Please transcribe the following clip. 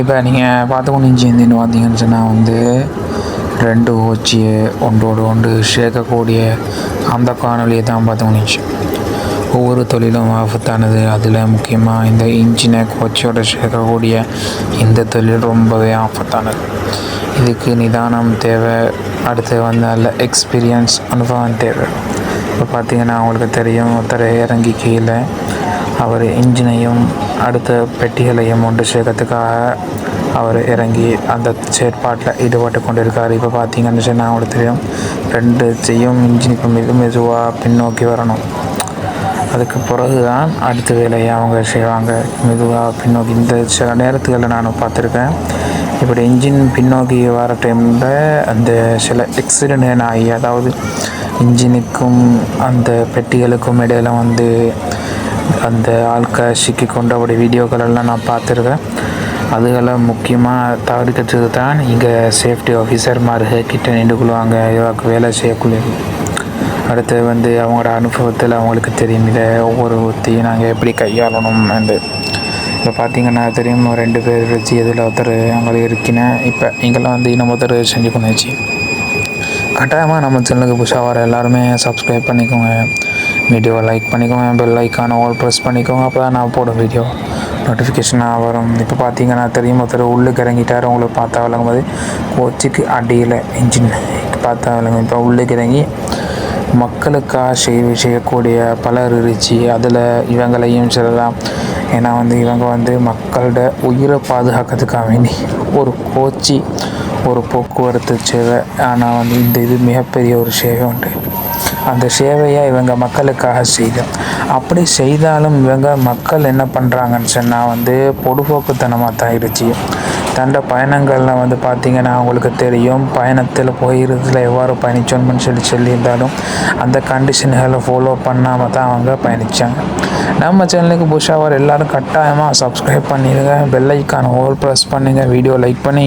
இப்போ நீங்கள் பார்த்து கொண்டு இன்ஜின் பார்த்தீங்கன்னு சொன்னால் வந்து ரெண்டு ஓச்சிய ஒன்றோடு ஒன்று சேர்க்கக்கூடிய அந்த காணொலியை தான் பார்த்து கொண்டுச்சு ஒவ்வொரு தொழிலும் ஆபத்தானது. அதில் முக்கியமாக இந்த இன்ஜினை கோச்சியோட சேர்க்கக்கூடிய இந்த தொழில் ரொம்பவே ஆபத்தானது. இதுக்கு நிதானம் தேவை. அடுத்து வந்து நல்ல எக்ஸ்பீரியன்ஸ் அனுபவம் தேவை. இப்போ பார்த்தீங்கன்னா அவங்களுக்கு தெரியும் ஒருத்தர் இறங்கி கீழே அவர் இன்ஜினையும் அடுத்த பெட்டிகளையும் ஒன்று சேர்க்கறதுக்காக அவர் இறங்கி அந்த செயற்பாட்டில் ஈடுபட்டு கொண்டிருக்கார். இப்போ பார்த்தீங்கன்னு சொன்னால் அவங்களுக்கு தெரியும் ரெண்டு செய்யும் இன்ஜின் இப்போ மெது மெதுவாக பின்னோக்கி வரணும். அதுக்கு பிறகு தான் அடுத்த வேலையை அவங்க செய்வாங்க. மெதுவாக பின்னோக்கி. இந்த சில நேரத்துகளில் நான் பார்த்துருக்கேன். இப்படி இன்ஜின் பின்னோக்கி வர டைமில் அந்த சில எக்ஸிடென்ட் ஆகி அதாவது இன்ஜினுக்கும் அந்த பெட்டிகளுக்கும் இடையில வந்து அந்த ஆட்கள் சிக்கி கொண்டு வீடியோக்களெல்லாம் வீடியோக்கள் எல்லாம் நான் பார்த்துருக்கேன். அதுகளை முக்கியமாக தவிர்க்கிறதுக்கு தான் இங்கே சேஃப்டி ஆஃபீஸர்மார்கள் கிட்ட நின்று கொள்வாங்க. இவாக்கு வேலை செய்யக்குள்ள. அடுத்து வந்து அவங்களோட அனுபவத்தில் அவங்களுக்கு தெரியும். இதை ஒவ்வொரு ஒத்தியும் நாங்கள் எப்படி கையாளணும் அண்டு இப்போ பார்த்தீங்கன்னா தெரியும் ரெண்டு பேர் வச்சு எதில் ஒருத்தர் அவங்களுக்கு இருக்கினேன் இப்போ இங்கெல்லாம் வந்து இன்னும் ஒருத்தர் செஞ்சு பண்ணிச்சு கட்டாயமாக நம்ம சேனலுக்கு புதுசாக வர எல்லாருமே சப்ஸ்கிரைப் பண்ணிக்கோங்க. வீடியோவை லைக் பண்ணிக்கோங்க. பெல் ஐக்கான ஆல் ப்ரெஸ் பண்ணிக்கோங்க. அப்போ தான் நான் போடும் வீடியோ நோட்டிஃபிகேஷனாக வரும். இப்போ பார்த்தீங்கன்னா தெரியும் ஒருத்தர் உள்ளுக்கு இறங்கிட்டார். உங்களுக்கு பார்த்தா விளங்கும் போது கோச்சுக்கு அடியில் இன்ஜின் பார்த்தா விளங்கும். இப்போ உள்ளுக்கு இறங்கி மக்களுக்காக செய் செய்யக்கூடிய பலர் இருந்துச்சு. அதில் இவங்களையும் சொல்லலாம். ஏன்னா வந்து இவங்க வந்து மக்களோட உயிரை பாதுகாக்கிறதுக்காக வேண்டி ஒரு கோச்சி ஒரு போக்குவரத்து சேவை. ஆனால் வந்து இந்த இது மிகப்பெரிய ஒரு சேவை உண்டு. அந்த சேவையை இவங்க மக்களுக்காக செய்த. அப்படி செய்தாலும் இவங்க மக்கள் என்ன பண்ணுறாங்கன்னு சொன்னால் வந்து பொடுபோக்குத்தனமாக தான் இருந்துச்சு. தண்ட பயணங்கள்லாம் வந்து பார்த்திங்கன்னா அவங்களுக்கு தெரியும். பயணத்தில் போயிருந்ததில் எவ்வாறு பயணிச்சோம்னு சொல்லி சொல்லியிருந்தாலும் அந்த கண்டிஷன்களை ஃபாலோ பண்ணாமல் தான் அவங்க பயணித்தாங்க நம்ம சேனலுக்கு புஷாவர் எல்லோரும் கட்டாயமாக சப்ஸ்கிரைப் பண்ணிடுங்க பெல் ஐக்கான ஹோல் ப்ரெஸ் பண்ணுங்கள் வீடியோ லைக் பண்ணி